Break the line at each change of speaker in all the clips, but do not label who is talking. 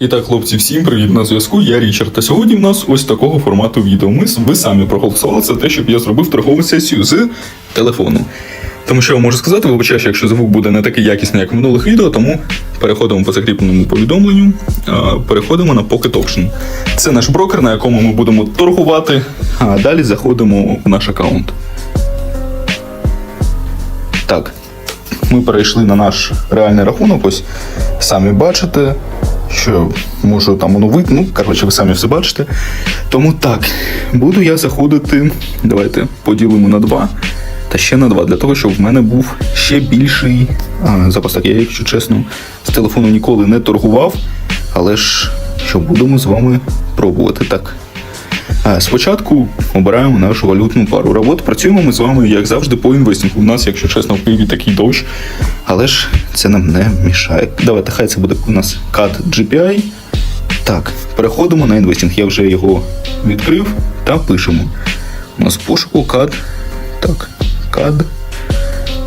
І так, хлопці, всім привіт на зв'язку. Я Річард. Та сьогодні в нас ось такого формату відео. Ми ви самі проголосували за те, щоб я зробив торгову сесію з телефону. Тому що я можу сказати, вибачаю, якщо звук буде не такий якісний, як в минулих відео, тому переходимо по закріпленому повідомленню, переходимо на Pocket Auction. Це наш брокер, на якому ми будемо торгувати, а далі заходимо в наш аккаунт. Так, ми перейшли на наш реальний рахунок. Ось самі бачите, що можу там оновити. Ну, коротше, ви самі все бачите. Тому так, буду я заходити. Давайте поділимо на два. Та ще на два, для того, щоб в мене був ще більший а, запас. Я, якщо чесно, з телефону ніколи не торгував, але ж що будемо з вами пробувати так. Спочатку обираємо нашу валютну пару. Робот працюємо ми з вами, як завжди, по інвестингу. У нас, якщо чесно, в Києві такий дощ, але ж це нам не мішає. Давайте, хай це буде у нас CAD GPI. Так, переходимо на інвестинг. Я вже його відкрив та пишемо. У нас пошуку CAD. Так, CAD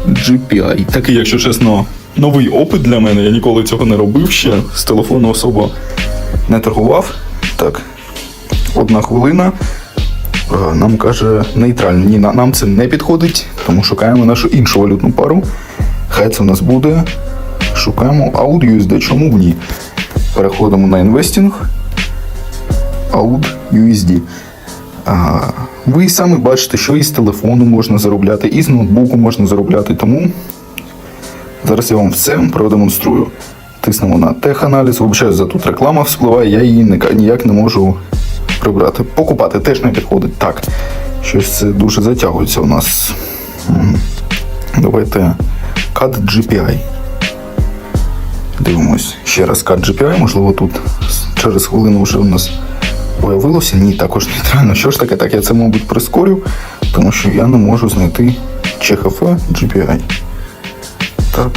GPI. Такий, якщо чесно, новий опит для мене. Я ніколи цього не робив ще. З телефону особо не торгував. Так, одна хвилина. Е, Нам каже нейтрально. Ні, нам це не підходить, тому шукаємо нашу іншу валютну пару. Хай це в нас буде. Шукаємо AUD USD. Чому б ні? Переходимо на інвестинг. AUD USD. А, ви самі бачите, що і з телефону можна заробляти, і з ноутбуку можна заробляти. Тому зараз я вам все продемонструю. Тиснемо на теханаліз, вибачаю, за тут реклама вспливає, я її ніяк не можу прибрати. Покупати теж не підходить. Так, щось це дуже затягується у нас. Давайте CAD GPI. Дивимось ще раз CAD GPI, можливо, тут через хвилину вже у нас появилося. Ні, також нейтрально. Що ж таке? Так, я це, мабуть, прискорю, тому що я не можу знайти ЧХФ GPI. Так.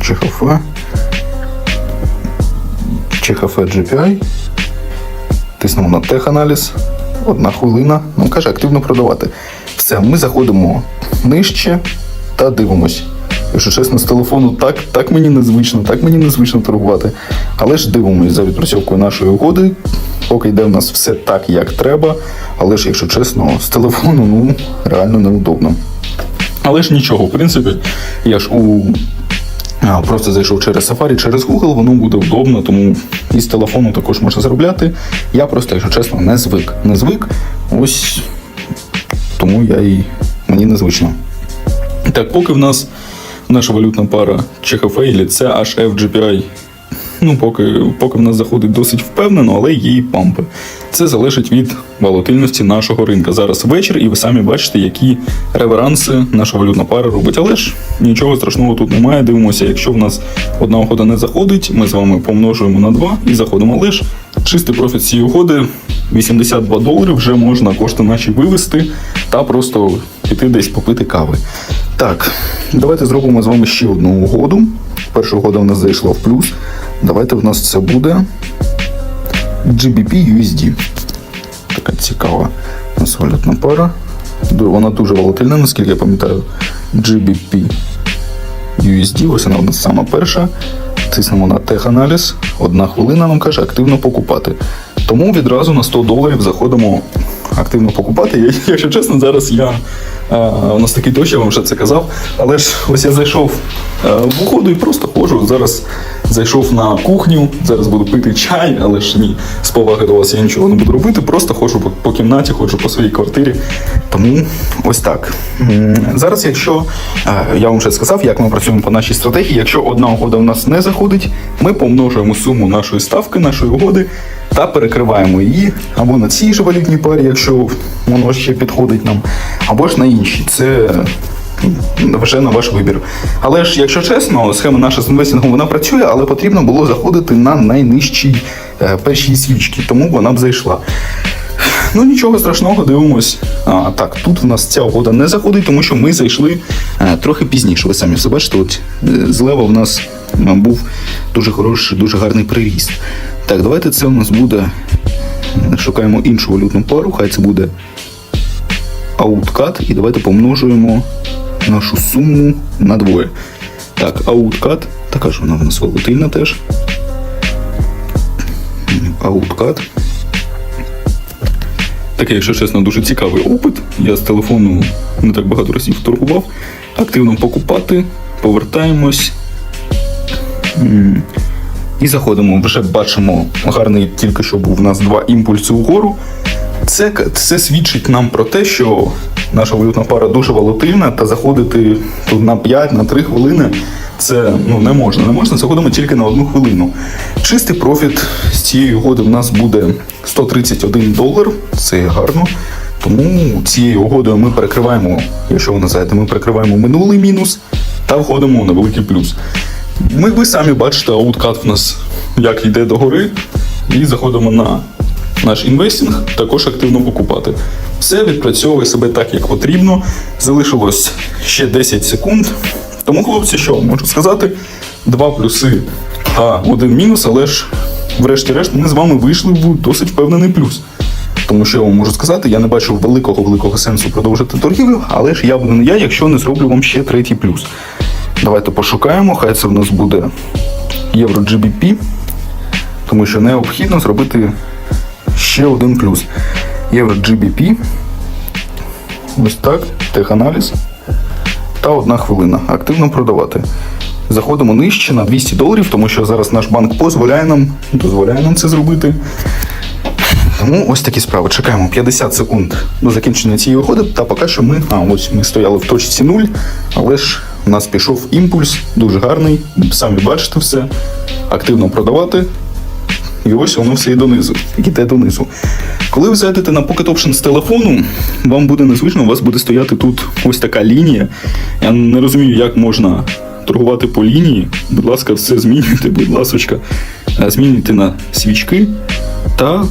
ЧХФ. ЧХФ GPI. Тиснемо на теханаліз. Одна хвилина. Ну, каже, активно продавати. Все, ми заходимо нижче та дивимось. Якщо чесно, з телефону так, так мені незвично, так мені незвично торгувати. Але ж дивимось за відпрацьовкою нашої угоди. Поки йде в нас все так, як треба. Але ж, якщо чесно, з телефону ну, реально неудобно. Але ж нічого, в принципі, я ж у Просто зайшов через Safari, через Google, воно буде удобно, тому із телефону також можна заробляти. Я просто, якщо чесно, не звик. Не звик. Ось тому я і мені незвично. Так, поки в нас наша валютна пара ЧХФ, це HFGPI. Ну, поки, поки в нас заходить досить впевнено, але є і пампи. Це залежить від волатильності нашого ринка. Зараз вечір, і ви самі бачите, які реверанси наша валютна пара робить. Але ж нічого страшного тут немає. Дивимося, якщо в нас одна угода не заходить, ми з вами помножуємо на 2 і заходимо. Ж чистий профіт цієї угоди 82 долари вже можна кошти наші вивести та просто піти десь попити кави. Так, давайте зробимо з вами ще одну угоду. Перша угода в нас зайшла в плюс. Давайте в нас це буде GBP USD. Така цікава у нас валютна пара. Вона дуже волатильна, наскільки я пам'ятаю. GBP USD, ось вона у нас сама перша. Тиснемо на теханаліз. Одна хвилина нам каже активно покупати. Тому відразу на 100 доларів заходимо активно покупати. Якщо чесно, зараз я. е, у нас такий дощ, я вам вже це казав. Але ж ось я зайшов в уходу і просто ходжу. Зараз зайшов на кухню, зараз буду пити чай, але ж ні, з поваги до вас я нічого не буду робити. Просто ходжу по, кімнаті, ходжу по своїй квартирі. Тому ось так. Зараз, якщо е, я вам вже сказав, як ми працюємо по нашій стратегії, якщо одна угода в нас не заходить, ми помножуємо суму нашої ставки, нашої угоди та перекриваємо її або на цій же валютній парі, якщо воно ще підходить нам, або ж на іншій. Це вже на ваш вибір. Але ж, якщо чесно, схема наша з інвестингом вона працює, але потрібно було заходити на найнижчій е, першій свічці, тому вона б зайшла. Ну нічого страшного, дивимось. А, так, тут в нас ця угода не заходить, тому що ми зайшли е, трохи пізніше. Ви самі все бачите, от е, злева в нас е, був дуже хороший, дуже гарний приріст. Так, давайте це у нас буде. Шукаємо іншу валютну пару, хай це буде ауткат, і давайте помножуємо нашу суму на двоє. Так, ауткат, така ж вона в нас волатильна теж. ауткат. Такий, якщо чесно, дуже цікавий опит. Я з телефону не так багато разів торгував. Активно покупати, повертаємось. І заходимо. Вже бачимо гарний, тільки що був у нас два імпульси угору. Це, це свідчить нам про те, що наша валютна пара дуже волатильна, та заходити тут на 5, на 3 хвилини це ну, не можна. Не можна, заходимо тільки на одну хвилину. Чистий профіт з цієї угоди в нас буде 131 долар. Це гарно. Тому цією угодою ми перекриваємо, якщо ви не ми перекриваємо минулий мінус та входимо на великий плюс. Ми ви самі бачите, ауткат в нас як йде догори, і заходимо на наш інвестинг, також активно покупати. Все відпрацьовує себе так, як потрібно. Залишилось ще 10 секунд. Тому, хлопці, що можу сказати? Два плюси та один мінус, але ж, врешті-решт, ми з вами вийшли в досить впевнений плюс. Тому що я вам можу сказати, я не бачу великого великого сенсу продовжити торгівлю, але ж я буду не я, якщо не зроблю вам ще третій плюс. Давайте пошукаємо, хай це в нас буде євро GBP, тому що необхідно зробити ще один плюс. Євро GBP. Ось так, теханаліз. Та одна хвилина. Активно продавати. Заходимо нижче на 200 доларів, тому що зараз наш банк дозволяє нам, дозволяє нам це зробити. Тому ось такі справи. Чекаємо 50 секунд до закінчення цієї виходи. Та поки що ми. А, ось ми стояли в точці 0, але ж у нас пішов імпульс, дуже гарний. Самі бачите все. Активно продавати. І ось воно все і донизу. Йде донизу. Коли ви зайдете на Pocket Option з телефону, вам буде незвично, у вас буде стояти тут ось така лінія. Я не розумію, як можна торгувати по лінії. Будь ласка, все змінюйте, будь ласочка. Е, Змінюйте на свічки та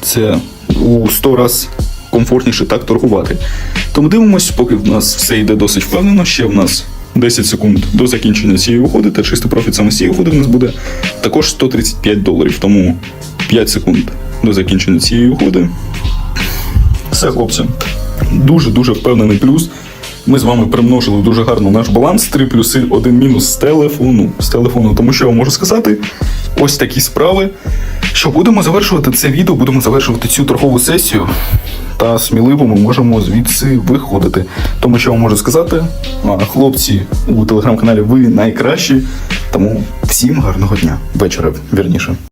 це у 100 раз комфортніше так торгувати. Тому дивимось, поки в нас все йде досить впевнено. Ще в нас 10 секунд до закінчення цієї угоди, та чистий профіт саме з цієї угоди в нас буде також 135 доларів. Тому 5 секунд до закінчення цієї угоди. Все, хлопці. Дуже-дуже впевнений плюс. Ми з вами примножили дуже гарно наш баланс. Три плюси, один мінус з телефону. З телефону. Тому що я вам можу сказати, ось такі справи. Що будемо завершувати це відео, будемо завершувати цю торгову сесію. Та сміливо ми можемо звідси виходити. Тому що вам можу сказати, хлопці у телеграм-каналі ви найкращі. Тому всім гарного дня, вечора, вірніше.